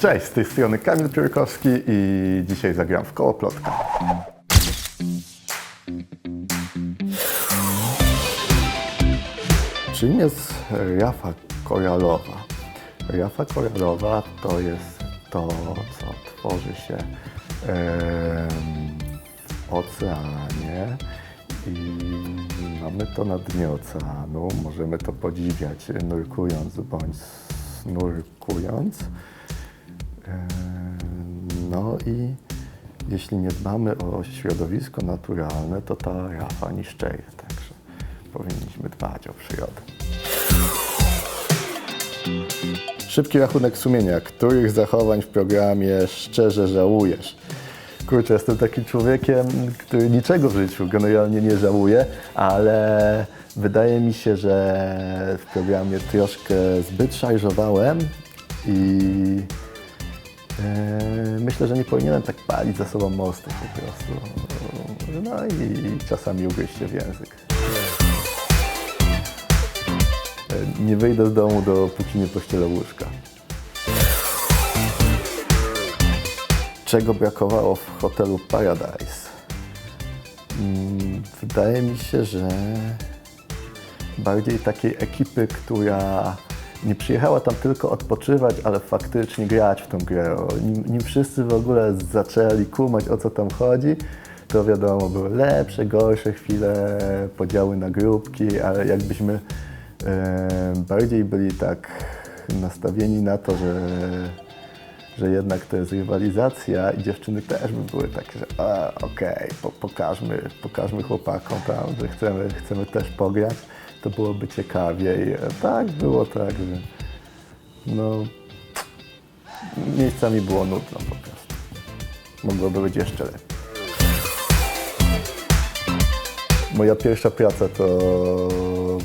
Cześć, z tej strony Kamil Piórkowski i dzisiaj zagram w koło plotka. Czym jest Rafa koralowa? Rafa koralowa to jest to, co tworzy się w oceanie i mamy to na dnie oceanu. Możemy to podziwiać nurkując bądź snurkując. Em, No i jeśli nie dbamy o środowisko naturalne, to ta rafa niszczeje. Także powinniśmy dbać o przyrodę. Szybki rachunek sumienia. Których zachowań w programie szczerze żałujesz? Kurczę, jestem takim człowiekiem, który niczego w życiu generalnie nie żałuje, ale wydaje mi się, że w programie troszkę zbyt szarżowałem i e, myślę, że nie powinienem tak palić za sobą mostów po prostu. No i czasami ugryźć się w język. E, Nie wyjdę z domu, dopóki nie pościelę łóżka. Czego brakowało w hotelu Paradise? Mm, Wydaje mi się, że bardziej takiej ekipy, która nie przyjechała tam tylko odpoczywać, ale faktycznie grać w tą grę. Nim, nim wszyscy w ogóle zaczęli kumać o co tam chodzi, to wiadomo, były lepsze, gorsze chwile, podziały na grupki, ale jakbyśmy e, bardziej byli tak nastawieni na to, że że jednak to jest rywalizacja i dziewczyny też by były takie, że okej, po, pokażmy, pokażmy chłopakom tam, że chcemy, chcemy też pograć, to byłoby ciekawiej. Tak, było tak, że no miejscami było nudno po prostu. Mogłoby być jeszcze lepiej. Moja pierwsza praca to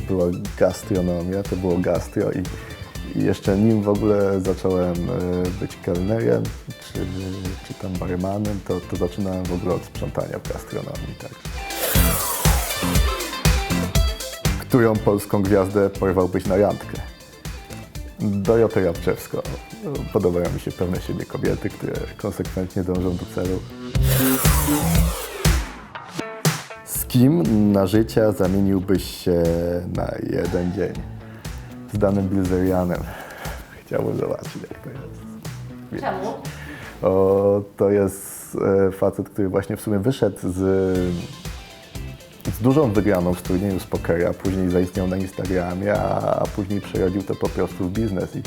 była gastronomia, to było gastro i, jeszcze nim w ogóle zacząłem e, być kelnerem czy, czy tam barmanem, to, to zaczynałem w ogóle od sprzątania w gastronomii. Tak. Którą polską gwiazdę porwałbyś na randkę? Dorotę Rabczewską. Podobają mi się pewne siebie kobiety, które konsekwentnie dążą do celu. Z kim na życie zamieniłbyś się na jeden dzień? Z Danem Bilzerianem. Chciałbym zobaczyć, jak to jest. Czemu? O, to jest e, facet, który właśnie w sumie wyszedł z, dużą wygraną w turnieju z pokera, później zaistniał na Instagramie, a, później przerodził to po prostu w biznes. I,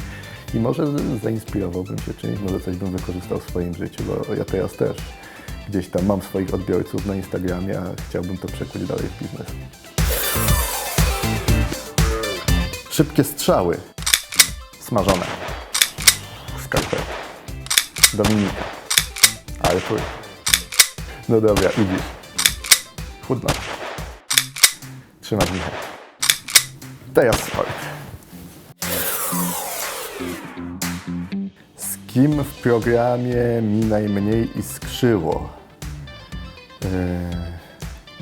I może zainspirowałbym się czymś, może coś bym wykorzystał w swoim życiu, bo ja teraz też gdzieś tam mam swoich odbiorców na Instagramie, a chciałbym to przekuć dalej w biznes. Szybkie strzały. Smażone. Skarpety. Dominika. Artur. No dobra, idziesz. Chudno. Trzymać Michał. Teraz sport. Z kim w programie mi najmniej iskrzyło? Eee,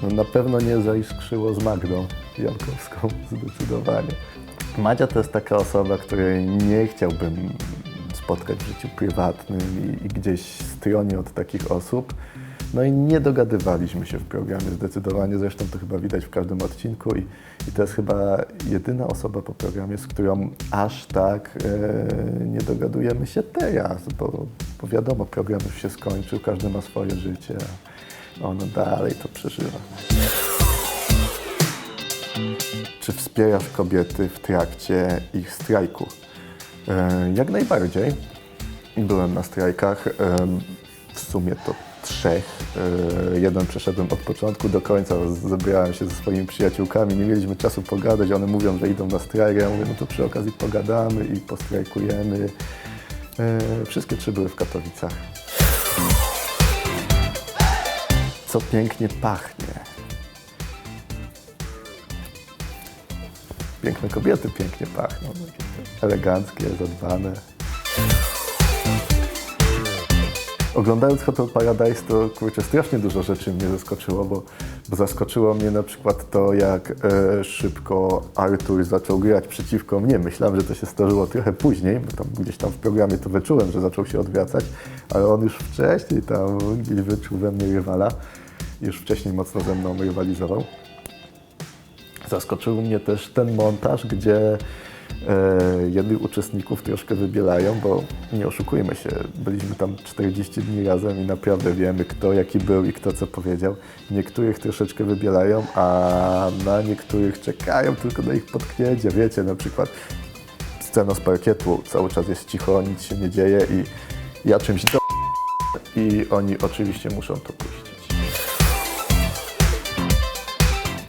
no na pewno nie zaiskrzyło z Magdą Jankowską, zdecydowanie. Madzia to jest taka osoba, której nie chciałbym spotkać w życiu prywatnym i, i gdzieś stronie od takich osób. No i nie dogadywaliśmy się w programie zdecydowanie, zresztą to chyba widać w każdym odcinku i, i to jest chyba jedyna osoba po programie, z którą aż tak e, nie dogadujemy się teraz, bo, bo wiadomo, program już się skończył, każdy ma swoje życie, a ono dalej to przeżywa. Czy wspierasz kobiety w trakcie ich strajku? E, Jak najbardziej. Byłem na strajkach. em, W sumie to trzech. E, Jeden przeszedłem od początku do końca. Zebrałem się ze swoimi przyjaciółkami. Nie mieliśmy czasu pogadać. One mówią, że idą na strajk. Ja mówię, no to przy okazji pogadamy i postrajkujemy. E, Wszystkie trzy były w Katowicach. Co pięknie pachnie. Piękne kobiety pięknie pachną. Eleganckie, zadbane. Oglądając Hotel Paradise, to kurczę, strasznie dużo rzeczy mnie zaskoczyło, bo, bo zaskoczyło mnie na przykład to, jak e, szybko Arthur zaczął grać przeciwko mnie. Myślałem, że to się zdarzyło trochę później, bo tam gdzieś tam w programie to wyczułem, że zaczął się odwracać, ale on już wcześniej tam gdzieś wyczuł we mnie rywala. Już wcześniej mocno ze mną rywalizował. Zaskoczył mnie też ten montaż, gdzie jednych uczestników troszkę wybielają, bo nie oszukujmy się, byliśmy tam 40 dni razem i naprawdę wiemy, kto jaki był i kto co powiedział. Niektórych troszeczkę wybielają, a na niektórych czekają tylko na ich potknięcie. Wiecie, na przykład scena z parkietu, cały czas jest cicho, nic się nie dzieje i ja czymś do... i oni oczywiście muszą to puścić.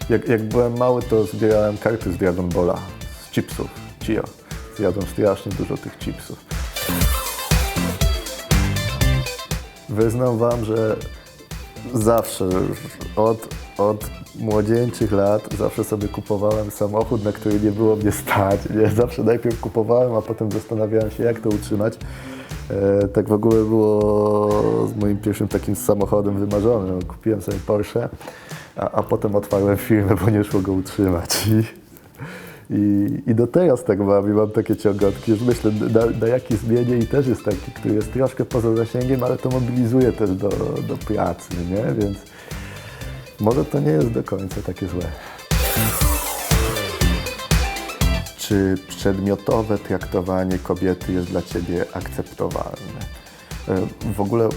Jak, jak byłem mały, to zbierałem karty z Dragon Balla, z chipsów, Chio. Zjadłem strasznie dużo tych chipsów. Wyznam Wam, że zawsze, od, od młodzieńczych lat, zawsze sobie kupowałem samochód, na który nie było mnie stać. Nie? Zawsze najpierw kupowałem, a potem zastanawiałem się, jak to utrzymać. E, tak w ogóle było z moim pierwszym takim samochodem wymarzonym. Kupiłem sobie Porsche, a, a potem otwarłem firmę, bo nie szło go utrzymać. I, i, I do teraz tak mam i mam takie ciągotki, myślę, na, na jaki zmienię i też jest taki, który jest troszkę poza zasięgiem, ale to mobilizuje też do, do pracy, nie? Więc może to nie jest do końca takie złe. Czy przedmiotowe traktowanie kobiety jest dla Ciebie akceptowalne? E, W ogóle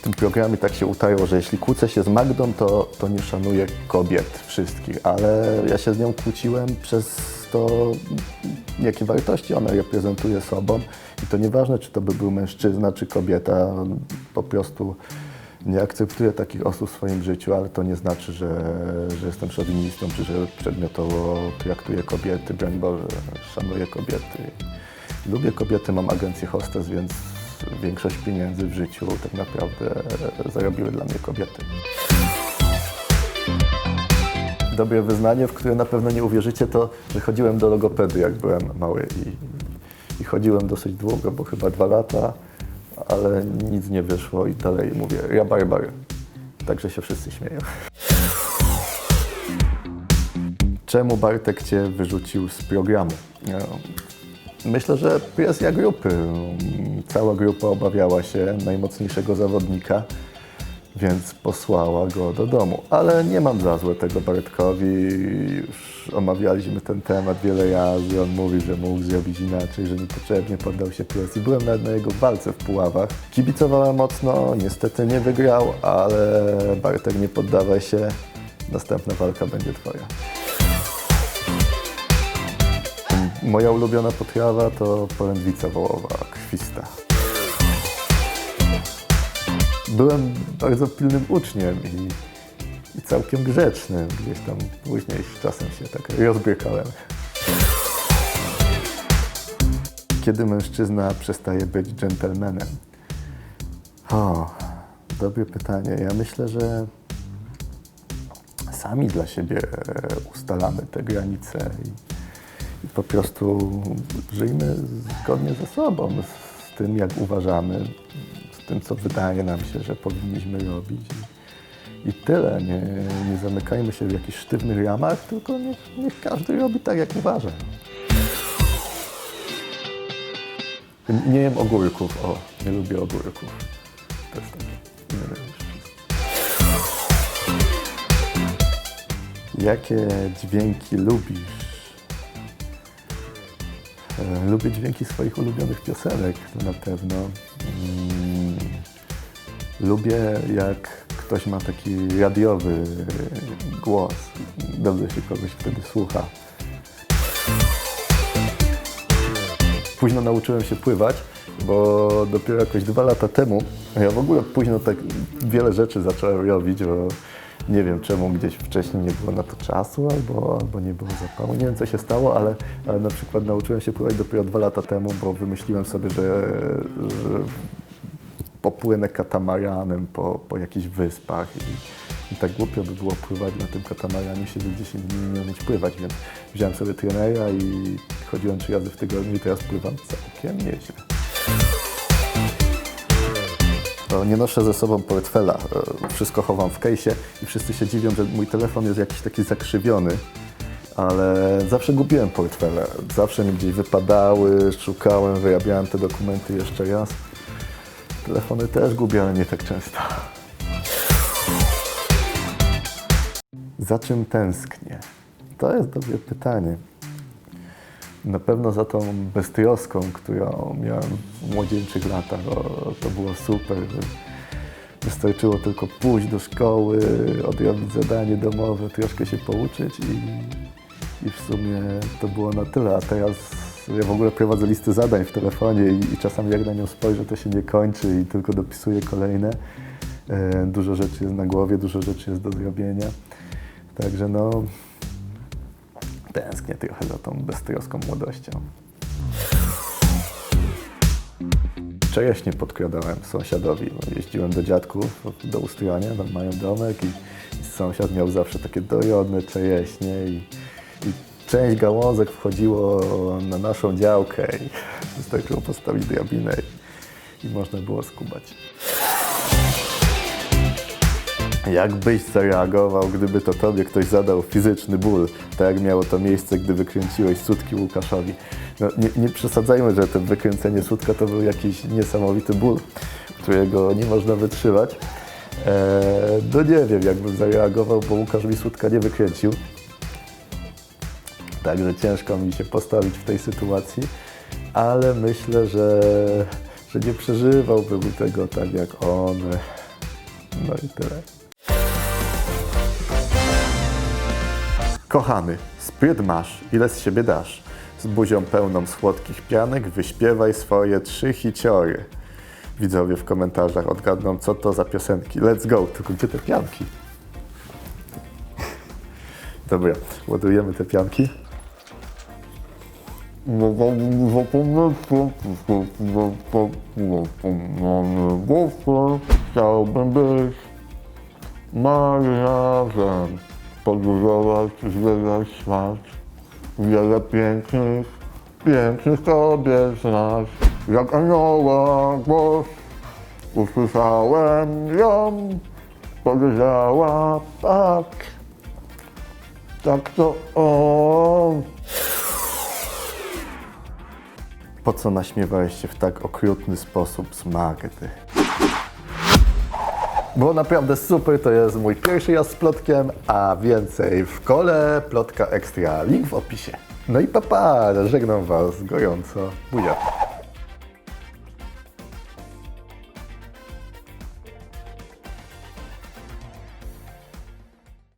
w tym programie tak się utajło, że jeśli kłócę się z Magdą, to, to nie szanuję kobiet wszystkich, ale ja się z nią kłóciłem przez to, jakie wartości ona reprezentuje sobą i to nieważne, czy to by był mężczyzna, czy kobieta, po prostu nie akceptuję takich osób w swoim życiu, ale to nie znaczy, że, że jestem szowinistą, czy że przedmiotowo traktuję kobiety, broń Boże, szanuję kobiety. Lubię kobiety, mam agencję hostes, więc większość pieniędzy w życiu tak naprawdę zarobiły dla mnie kobiety. Dobre wyznanie, w które na pewno nie uwierzycie, to, że chodziłem do logopedy, jak byłem mały i, i chodziłem dosyć długo, bo chyba dwa lata, ale nic nie wyszło i dalej mówię rabarbar. Także się wszyscy śmieją. Czemu Bartek Cię wyrzucił z programu? Myślę, że presja grupy. Cała grupa obawiała się najmocniejszego zawodnika, więc posłała go do domu. Ale nie mam za złe tego Bartkowi. Już omawialiśmy ten temat wiele razy. On mówi, że mógł zrobić inaczej, że niepotrzebnie poddał się presji. Byłem nawet na jego walce w Puławach. Kibicowałem mocno, niestety nie wygrał, ale Bartek nie poddawaj się. Następna walka będzie twoja. Moja ulubiona potrawa to polędwica wołowa, krwista. Byłem bardzo pilnym uczniem i, i całkiem grzecznym. Gdzieś tam później czasem się tak rozbrykałem. Kiedy mężczyzna przestaje być dżentelmenem? O, dobre pytanie. Ja myślę, że sami dla siebie ustalamy te granice i po prostu żyjmy zgodnie ze sobą, z tym, jak uważamy, z tym, co wydaje nam się, że powinniśmy robić. I, tyle. Nie, nie zamykajmy się w jakichś sztywnych ramach, tylko niech, niech każdy robi tak, jak uważa. Nie jem ogórków. O, nie lubię ogórków. To jest. Nie wiem, Jakie dźwięki lubisz? E, Lubię dźwięki swoich ulubionych piosenek, na pewno. Mm, Lubię, jak ktoś ma taki radiowy głos. Dobrze się kogoś wtedy słucha. Późno nauczyłem się pływać, bo dopiero jakoś dwa lata temu, ja w ogóle późno tak wiele rzeczy zacząłem robić, bo nie wiem czemu gdzieś wcześniej nie było na to czasu albo, albo nie było zapału. Nie wiem co się stało, ale, ale na przykład nauczyłem się pływać dopiero dwa lata temu, bo wymyśliłem sobie, że, że popłynę katamaranem po, po jakichś wyspach i, i tak głupio by było pływać na tym katamaranie, siedzieć 10 dni nie umieć pływać, więc wziąłem sobie trenera i chodziłem trzy razy w tygodniu i teraz pływam całkiem nieźle. O, Nie noszę ze sobą portfela, e, wszystko chowam w kejsie i wszyscy się dziwią, że mój telefon jest jakiś taki zakrzywiony, ale zawsze gubiłem portfele, zawsze mi gdzieś wypadały, szukałem, wyrabiałem te dokumenty jeszcze raz. Telefony też gubię, ale nie tak często. Za czym tęsknię? To jest dobre pytanie. Na pewno za tą beztroską, którą miałem w młodzieńczych latach. O, to było super. Wystarczyło tylko pójść do szkoły, odrobić zadanie domowe, troszkę się pouczyć i, i w sumie to było na tyle. A teraz ja w ogóle prowadzę listy zadań w telefonie i, i czasami jak na nią spojrzę, to się nie kończy i tylko dopisuję kolejne. E, Dużo rzeczy jest na głowie, dużo rzeczy jest do zrobienia. Także no, tęsknię trochę za tą beztroską młodością. Czereśnie podkradałem sąsiadowi. Jeździłem do dziadków do Ustronia, tam mają domek i, i sąsiad miał zawsze takie dorodne czereśnie i, i część gałązek wchodziło na naszą działkę i wystarczyło postawić drabinę i, i można było skubać. Jak byś zareagował, gdyby to tobie ktoś zadał fizyczny ból, tak jak miało to miejsce, gdy wykręciłeś sutki Łukaszowi? No, nie, nie przesadzajmy, że to wykręcenie sutka to był jakiś niesamowity ból, którego nie można wytrzymać. Eee, no nie wiem, jakbym zareagował, bo Łukasz mi sutka nie wykręcił. Także ciężko mi się postawić w tej sytuacji, ale myślę, że, że nie przeżywałbym tego tak jak on. No i tyle. Kochany, spryt masz, ile z siebie dasz. Z buzią pełną słodkich pianek wyśpiewaj swoje trzy hiciory. Widzowie w komentarzach odgadną, co to za piosenki. Let's go, tylko gdzie te pianki? Dobra, ładujemy te pianki. Chciałbym być marynarzem, podróżować, zwiedzać świat. Wiele pięknych, pięknych kobiet znać. Jak anioła głos, usłyszałem ją, powiedziała tak, tak to on. Po co naśmiewałeś się w tak okrutny sposób z Magdy? Było naprawdę super, to jest mój pierwszy raz z plotkiem, a więcej w kole, plotka ekstra, link w opisie. No i papa, żegnam was gorąco, buja.